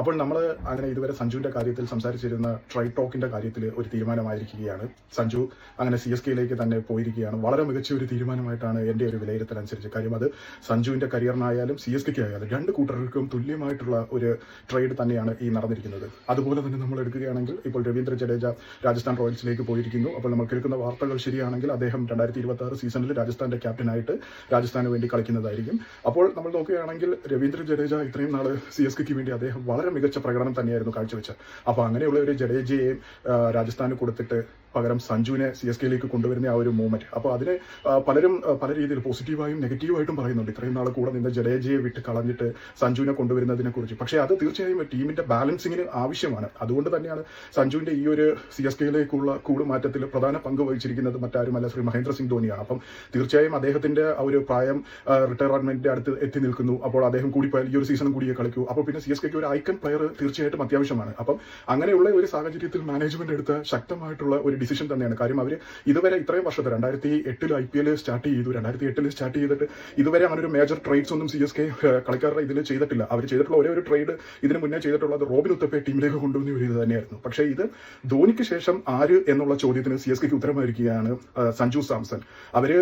അപ്പോൾ നമ്മൾ അങ്ങനെ ഇതുവരെ സഞ്ജുവിന്റെ കാര്യത്തിൽ സംസാരിച്ചിരുന്ന ട്രൈ ടോക്കിന്റെ കാര്യത്തിൽ ഒരു തീരുമാനമായിരിക്കുകയാണ്. സഞ്ജു അങ്ങനെ സി എസ് കെയിലേക്ക് തന്നെ പോയിരിക്കുകയാണ്. വളരെ മികച്ച ഒരു തീരുമാനമായിട്ടാണ് എന്റെ ഒരു വിലയിരുത്തൽ അനുസരിച്ച് കാര്യം. അത് സഞ്ജുവിന്റെ കരിയറിനായാലും സി എസ് കെക്ക് ആയാലും രണ്ട് കൂട്ടർക്കും തുല്യമായിട്ടുള്ള ഒരു ട്രേഡ് തന്നെയാണ് ഈ നടന്നിരിക്കുന്നത്. അതുപോലെ തന്നെ നമ്മൾ എടുക്കുകയാണെങ്കിൽ ഇപ്പോൾ രവീന്ദ്ര ജഡേജ രാജസ്ഥാൻ റോയൽസിലേക്ക് പോയിരിക്കുന്നു. അപ്പോൾ നമ്മൾ കേൾക്കുന്ന വാർത്തകൾ ശരിയാണെങ്കിൽ അദ്ദേഹം രണ്ടായിരത്തി ഇരുപത്തി ആറ് സീസണിൽ രാജസ്ഥാന്റെ ക്യാപ്റ്റനായിട്ട് രാജസ്ഥാന് വേണ്ടി കളിക്കുന്നതായിരിക്കും. അപ്പോൾ നമ്മൾ നോക്കുകയാണെങ്കിൽ രവീന്ദ്ര ജഡേജ ഇത്രയും നാൾ സി എസ് കെക്ക് വേണ്ടി അദ്ദേഹം വളരെ മികച്ച പ്രകടനം തന്നെയായിരുന്നു കാഴ്ചവെച്ചത്. അപ്പോൾ അങ്ങനെയുള്ള ഒരു ജഡേജിയെ ആ, രാജസ്ഥാന് കൊടുത്തിട്ട് പകരം സഞ്ജുവിനെ സി എസ് കെയിലേക്ക് കൊണ്ടുവരുന്ന ആ ഒരു മൂവ്മെന്റ് അപ്പോൾ അതിനെ പലരും പല രീതിയിൽ പോസിറ്റീവായും നെഗറ്റീവായിട്ടും പറയുന്നുണ്ട്. ഇത്രയും നാൾ കൂടെ നിന്ന് ജഡേജയെ വിട്ട് കളഞ്ഞിട്ട് സഞ്ജുവിനെ കൊണ്ടുവരുന്നതിനെ കുറിച്ച്. പക്ഷേ അത് തീർച്ചയായും ടീമിന്റെ ബാലൻസിങ്ങിന് ആവശ്യമാണ്. അതുകൊണ്ട് തന്നെയാണ് സഞ്ജുവിന്റെ ഈ ഒരു സി എസ് കെയിലേക്കുള്ള കൂടുമാറ്റത്തിൽ പ്രധാന പങ്ക് വഹിച്ചിരിക്കുന്നത് മറ്റാരുമല്ല ശ്രീ മഹേന്ദ്ര സിംഗ് ധോണിയാണ്. അപ്പം തീർച്ചയായും അദ്ദേഹത്തിന്റെ ആ ഒരു പ്രായം റിട്ടയർമെന്റിന്റെ അടുത്ത് എത്തി നിൽക്കുന്നു. അപ്പോൾ അദ്ദേഹം കൂടി ഈ ഒരു സീസൺ കൂടിയേ കളിക്കൂ. അപ്പോൾ പിന്നെ സി എസ് കെക്ക് ഒരു ഐക്കൺ പ്ലെയർ തീർച്ചയായിട്ടും അത്യാവശ്യമാണ്. അപ്പം അങ്ങനെയുള്ള ഒരു സാഹചര്യത്തിൽ മാനേജ്മെന്റ് എടുത്ത ശക്തമായിട്ടുള്ള ഒരു ഡിസിഷൻ തന്നെയാണ്. കാര്യം അവർ ഇതുവരെ ഇത്രയും വർഷത്തെ രണ്ടായിരത്തി എട്ടിൽ ഐ പി എൽ സ്റ്റാർട്ട് ചെയ്തു. രണ്ടായിരത്തി എട്ടിൽ സ്റ്റാർട്ട് ചെയ്തിട്ട് ഇതുവരെ അങ്ങനെ ഒരു മേജർ ട്രേഡ്സ് ഒന്നും സി എസ് കെ കളിക്കാരുടെ ഇതിൽ ചെയ്തിട്ടില്ല. അവർ ചെയ്തിട്ടുള്ള ഒരേ ഒരു ട്രേഡ് ഇതിന് മുന്നേ ചെയ്തിട്ടുള്ളത് റോബിൻ ഉത്തപ്പെ ടീമിലേക്ക് കൊണ്ടുവന്ന ഒരു ഇത് തന്നെയായിരുന്നു. പക്ഷേ ഇത് ധോണിക്ക് ശേഷം ആര് എന്നുള്ള ചോദ്യത്തിന് സി എസ് കെക്ക് ഉത്തരമായിരിക്കുകയാണ് സഞ്ജു സാംസൺ. അവർ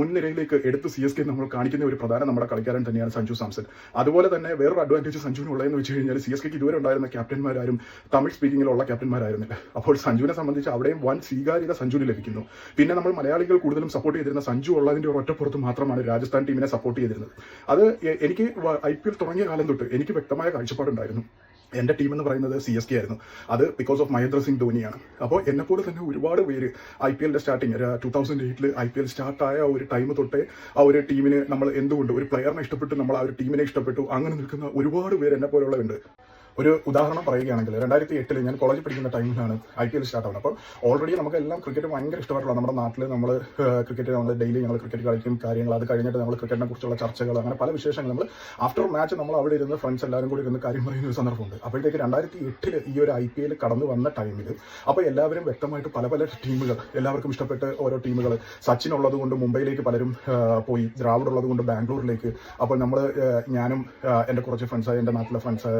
മുൻനിരയിലേക്ക് എടുത്ത് സി എസ് കെ നമ്മൾ കാണിക്കുന്ന ഒരു പ്രധാന നമ്മുടെ കളിക്കാരൻ തന്നെയാണ് സഞ്ജു സാംസൺ. അതുപോലെ തന്നെ വേറൊരു അഡ്വാന്റേജ് സഞ്ജുവിനുള്ളതെന്ന് വെച്ച് സി എസ് കെക്ക് ഇതുവരെ ഉണ്ടായിരുന്ന ക്യാപ്റ്റന്മാരാരും തമിഴ് സ്പീക്കിങ്ങിലുള്ള ക്യാപ്റ്റന്മാരായിരുന്നില്ല. അപ്പോൾ സഞ്ജുവിനെ സംബന്ധിച്ച് അവിടെയും വൻ സ്വീകാര്യത സഞ്ജുവിന് ലഭിക്കുന്നു. പിന്നെ നമ്മൾ മലയാളികൾ കൂടുതലും സപ്പോർട്ട് ചെയ്തിരുന്ന സഞ്ജു ഉള്ളതിന്റെ ഒറ്റപ്പുറത്ത് മാത്രമാണ് രാജസ്ഥാൻ ടീമിനെ സപ്പോർട്ട് ചെയ്തിരുന്നത്. അത് എനിക്ക് ഐ പി എൽ തുടങ്ങിയ കാലം തൊട്ട് എനിക്ക് വ്യക്തമായ കാഴ്ചപ്പാടുണ്ടായിരുന്നു. എന്റെ ടീം എന്ന് പറയുന്നത് സി എസ് കെ ആയിരുന്നു. അത് ബിക്കോസ് ഓഫ് മഹേന്ദ്ര സിംഗ് ധോണിയാണ്. അപ്പോൾ എന്നെപ്പോലെ തന്നെ ഒരുപാട് പേര് ഐ പി എല്ലിന്റെ സ്റ്റാർട്ടിങ് ടൂ തൗസൻഡ് എയ്റ്റിൽ ഐ പി എൽ സ്റ്റാർട്ടായ ഒരു ടൈം തൊട്ടേ ആ ഒരു ടീമിന് നമ്മൾ എന്തുകൊണ്ട് ഒരു പ്ലെയറിനെ ഇഷ്ടപ്പെട്ടു നമ്മൾ ആ ഒരു ടീമിനെ ഇഷ്ടപ്പെട്ടു അങ്ങനെ നിൽക്കുന്ന ഒരുപാട് പേര് എന്നെ പോലുള്ളവരുണ്ട്. ഒരു ഉദാഹരണം പറയുകയാണെങ്കിൽ രണ്ടായിരത്തി എട്ടിൽ ഞാൻ കോളേജിൽ പഠിക്കുന്ന ടൈമിലാണ് ഐ പി എൽ സ്റ്റാർട്ട് ആവുന്നത്. അപ്പോൾ ഓൾറെഡി നമുക്കെല്ലാം ക്രിക്കറ്റ് ഭയങ്കര ഇഷ്ടമായിട്ടുള്ള നമ്മുടെ നാട്ടിൽ നമ്മൾ ക്രിക്കറ്റ് നമ്മൾ ഡെയിലി ഞങ്ങൾ ക്രിക്കറ്റ് കളിക്കും കാര്യങ്ങൾ അത് കഴിഞ്ഞിട്ട് നമ്മൾ ക്രിക്കറ്റിനെ കുറിച്ചുള്ള ചർച്ചകൾ അങ്ങനെ പല വിശേഷങ്ങൾ നമ്മൾ ആഫ്റ്റർ മാച്ച് നമ്മൾ അവിടെ ഇരുന്ന് ഫ്രണ്ട്സ് എല്ലാവരും കൂടി ഇരുന്ന് കാര്യം പറയുന്ന ഒരു സന്ദർഭമുണ്ട്. അപ്പോഴത്തേക്ക് രണ്ടായിരത്തി എട്ടിൽ ഈ ഒരു ഐ പി എൽ കടന്നു വന്ന ടൈമിൽ അപ്പോൾ എല്ലാവരും വ്യക്തമായിട്ട് പല പല ടീമുകൾ എല്ലാവർക്കും ഇഷ്ടപ്പെട്ട് ഓരോ ടീമുകൾ സച്ചിൻ ഉള്ളത് കൊണ്ട് മുംബൈയിലേക്ക് പലരും പോയി ദ്രാവിഡ് ഉള്ളത് കൊണ്ട് ബാംഗ്ലൂരിലേക്ക്. അപ്പോൾ നമ്മൾ ഞാനും എന്റെ കുറച്ച് ഫ്രണ്ട്സ് എന്റെ നാട്ടിലെ ഫ്രണ്ട്സ്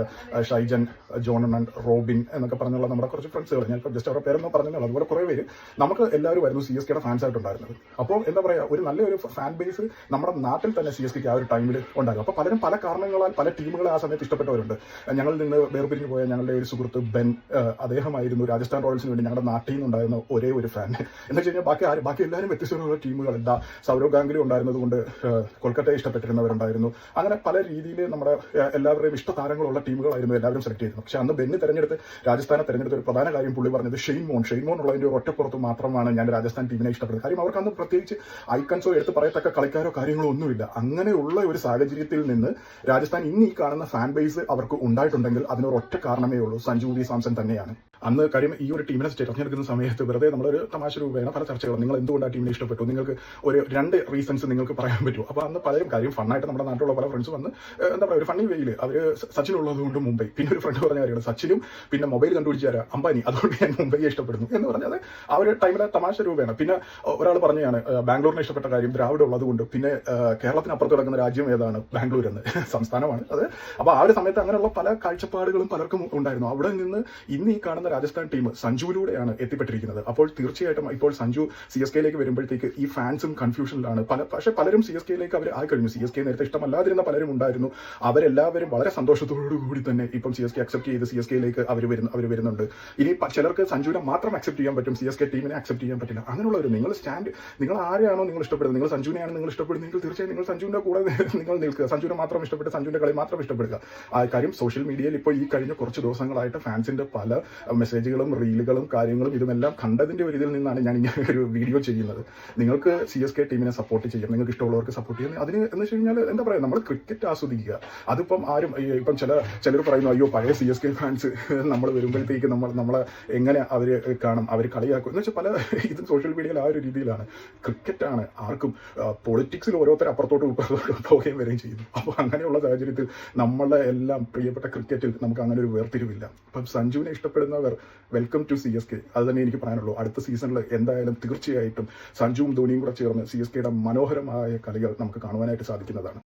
ഷൈജൻ ജോണൺ റോബിൻ എന്നൊക്കെ പറഞ്ഞുള്ള നമ്മുടെ കുറച്ച് ഫ്രണ്ട്സുകൾ. ഞാൻ ജസ്റ്റ് അവരുടെ പേരൊന്നും പറഞ്ഞല്ലോ. അതുപോലെ കുറേ പേര് നമുക്ക് എല്ലാവരും വരുന്നു സി എസ് കെയുടെ ഫാൻസ് ആയിട്ടുണ്ടായിരുന്നത്. അപ്പോൾ എന്താ പറയുക ഒരു നല്ലൊരു ഫാൻ ബേസ് നമ്മുടെ നാട്ടിൽ തന്നെ സി എസ് കെക്ക് ആ ഒരു ടൈമിൽ ഉണ്ടായിരുന്നു അപ്പോൾ പലരും പല കാരണങ്ങളാൽ പല ടീമുകളെ ആ സമയത്ത് ഇഷ്ടപ്പെട്ടവരുണ്ട്. ഞങ്ങളിൽ നിന്ന് വേർപിരിഞ്ഞു പോയ ഞങ്ങളുടെ ഒരു സുഹൃത്ത് ബെൻ അദ്ദേഹമായിരുന്നു രാജസ്ഥാൻ റോയൽസിന് വേണ്ടി ഞങ്ങളുടെ നാട്ടിൽ നിന്നുണ്ടായിരുന്ന ഒരേ ഒരു ഫാൻ എന്ന് വെച്ച് കഴിഞ്ഞാൽ ബാക്കി ആര് ബാക്കി എല്ലാവരും വ്യത്യസ്തമായ ടീമുകൾ എന്താ സൗരവ് ഗാംഗുലി ഉണ്ടായിരുന്നത് കൊണ്ട് കൊൽക്കത്തയെ ഇഷ്ടപ്പെട്ടിരുന്നവരുണ്ടായിരുന്നു. അങ്ങനെ പല രീതിയിൽ നമ്മുടെ എല്ലാവരുടെയും ഇഷ്ട താരങ്ങളുള്ള ടീമുകളായിരുന്നു എല്ലാവരും സെലക്ട് ചെയ്തിരുന്നു. പക്ഷെ അന്ന് ബെന്നി തെരഞ്ഞെടുത്ത് രാജസ്ഥാനെ തെരഞ്ഞെടുത്ത ഒരു പ്രധാന കാര്യം പുള്ളി പറഞ്ഞത് ഷെയ്ൻ മോൺ ഷെയ്ൻ മോൺ ഉള്ളതിന്റെ ഒരു ഒറ്റപ്പുറത്ത് മാത്രമാണ് ഞാൻ രാജസ്ഥാൻ ടീമിനെ ഇഷ്ടപ്പെടുന്നത്. കാര്യം അവർക്ക് അന്ന് പ്രത്യേകിച്ച് ഐക്കൺസോ എടുത്ത് പറയത്തക്ക കളിക്കാരോ കാര്യങ്ങളോ ഒന്നുമില്ല. അങ്ങനെയുള്ള ഒരു സാഹചര്യത്തിൽ നിന്ന് രാജസ്ഥാൻ ഇന്ന് ഈ കാണുന്ന ഫാൻ ബേസ് അവർക്ക് ഉണ്ടായിട്ടുണ്ടെങ്കിൽ അതിനൊരൊറ്റ കാരണമേ ഉള്ളൂ. സഞ്ജു വി സാംസൺ തന്നെയാണ്. അന്ന് കാര്യം ഈ ഒരു ടീമിനെ തിരഞ്ഞെടുക്കുന്ന സമയത്ത് വെറുതെ നമ്മളൊരു തമാശ രൂപേണ പല ചർച്ചകളും നിങ്ങൾ എന്തുകൊണ്ട് ആ ടീമിനെ ഇഷ്ടപ്പെട്ടു? നിങ്ങൾക്ക് ഒരു രണ്ട് റീസൺസ് നിങ്ങൾക്ക് പറയാൻ പറ്റും അപ്പോൾ അന്ന് പലരും കാര്യം ഫണ്ണായിട്ട് നമ്മുടെ നാട്ടിലുള്ള പല ഫ്രണ്ട്സ് വന്ന് എന്താ പറയുക ഒരു ഫണ്ണി വെയിൽ അവർ സച്ചിൻ ഉള്ളതുകൊണ്ട് മുംബൈ. പിന്നെ ഒരു ഫ്രണ്ട് പറഞ്ഞ കാര്യമാണ് സച്ചിനും പിന്നെ മൊബൈൽ കണ്ടുപിടിച്ച് തരാം അംബാനി. അതുകൊണ്ട് ഞാൻ മുംബൈ ഇഷ്ടപ്പെടുന്നു. എന്ന് പറഞ്ഞത് ആ ഒരു ടൈമിലെ തമാശ രൂപേണ. പിന്നെ ഒരാൾ പറഞ്ഞതാണ് ബാംഗ്ലൂരിനെ ഇഷ്ടപ്പെട്ട കാര്യം ദ്രാവിഡ് ഉള്ളതുകൊണ്ട് പിന്നെ കേരളത്തിന് കേരളത്തിനപ്പുറത്ത് കിടക്കുന്ന രാജ്യം ഏതാണ്? ബാംഗ്ലൂർ എന്ന് സംസ്ഥാനമാണ് അത്. അപ്പോൾ ആ ഒരു സമയത്ത് അങ്ങനെയുള്ള പല കാഴ്ചപ്പാടുകളും പലർക്കും ഉണ്ടായിരുന്നു. അവിടെ നിന്ന് ഇന്ന് ഈ കാണുന്ന രാജസ്ഥാൻ ടീം സഞ്ജുവിലൂടെയാണ് എത്തിപ്പെട്ടിരിക്കുന്നത്. അപ്പോൾ തീർച്ചയായിട്ടും ഇപ്പോൾ സഞ്ജു സി എസ് കെയിലേക്ക് വരുമ്പോഴത്തേക്ക് ഈ ഫാൻസും കൺഫ്യൂഷനിലാണ്. പല പക്ഷേ പലരും സി എസ് കെയിലേക്ക് അവർ ആയി കഴിഞ്ഞു സി എസ് കെ നേരത്തെ ഇഷ്ടമല്ലാതിരുന്ന പലരും ഉണ്ടായിരുന്നു. അവരെല്ലാവരും വളരെ സന്തോഷത്തോടു കൂടി തന്നെ ഇപ്പം സി എസ് കെ അക്സെപ്റ്റ് ചെയ്ത് സി എസ് കെയിലേക്ക് അവർ വരുന്നു അവർ വരുന്നുണ്ട്. ഇനി ചിലർക്ക് സഞ്ജുവിനെ മാത്രം അക്സെപ്റ്റ് ചെയ്യാൻ പറ്റും. സി എസ് കെ ടീമിനെ അക്സെപ്റ്റ് ചെയ്യാൻ പറ്റില്ല. അങ്ങനെയുള്ളവർ നിങ്ങൾ സ്റ്റാൻഡ് നിങ്ങൾ ആരെയാണോ നിങ്ങൾ ഇഷ്ടപ്പെടുന്നത്? നിങ്ങൾ സഞ്ജുവിനെയാണ് നിങ്ങൾ ഇഷ്ടപ്പെടുന്നതെങ്കിൽ തീർച്ചയായും നിങ്ങൾ സഞ്ജുവിന്റെ കൂടെ നിങ്ങൾ നിൽക്കുക. സഞ്ജുവിനെ മാത്രം ഇഷ്ടപ്പെട്ട് സഞ്ജുവിന്റെ കളി മാത്രം ഇഷ്ടപ്പെടുക. ആ കാര്യം സോഷ്യൽ മീഡിയയിൽ ഇപ്പോൾ ഈ കഴിഞ്ഞ കുറച്ച് ദിവസങ്ങളായിട്ട് ഫാൻസിന്റെ പല മെസ്സേജുകളും റീലുകളും കാര്യങ്ങളും ഇതുമെല്ലാം കണ്ടതിന്റെ ഒരു ഇതിൽ നിന്നാണ് ഞാൻ ഇങ്ങനെ ഒരു വീഡിയോ ചെയ്യുന്നത്. നിങ്ങൾക്ക് സി എസ് കെ ടീമിനെ സപ്പോർട്ട് ചെയ്യാം നിങ്ങൾക്ക് ഇഷ്ടമുള്ളവർക്ക് സപ്പോർട്ട് ചെയ്യാം അതിന് എന്ന് വെച്ച് കഴിഞ്ഞാൽ എന്താ പറയുക നമ്മൾ ക്രിക്കറ്റ് ആസ്വദിക്കുക. അതിപ്പം ആരും ഇപ്പം ചില ചിലർ പറയുന്നു അയ്യോ പഴയ സി എസ് കെ ഫാൻസ് നമ്മൾ വരുമ്പോഴത്തേക്ക് നമ്മൾ നമ്മളെ എങ്ങനെ അവർ കാണും? അവർ കളിയാക്കും. എന്ന് വെച്ചാൽ പല ഇതും സോഷ്യൽ മീഡിയയിൽ ആ ഒരു രീതിയിലാണ്. ക്രിക്കറ്റാണ് ആർക്കും പൊളിറ്റിക്സിൽ ഓരോരുത്തർ അപ്പുറത്തോട്ട് ഇപ്പുറത്തോട്ടും പോവുകയും വരികയും ചെയ്യുന്നു. അപ്പോൾ അങ്ങനെയുള്ള സാഹചര്യത്തിൽ നമ്മളുടെ എല്ലാം പ്രിയപ്പെട്ട ക്രിക്കറ്റിൽ നമുക്ക് അങ്ങനെ ഒരു വേർതിരിവില്ല. അപ്പം സഞ്ജുവിനെ welcome to C S K അത് തന്നെ എനിക്ക് പറയാനുള്ളൂ. അടുത്ത സീസണിൽ എന്തായാലും തീർച്ചയായിട്ടും സഞ്ജുവും ധോണിയും കൂടെ ചേർന്ന് സി എസ് കെയുടെ മനോഹരമായ കളികൾ നമുക്ക് കാണുവാനായിട്ട് സാധിക്കുന്നതാണ്.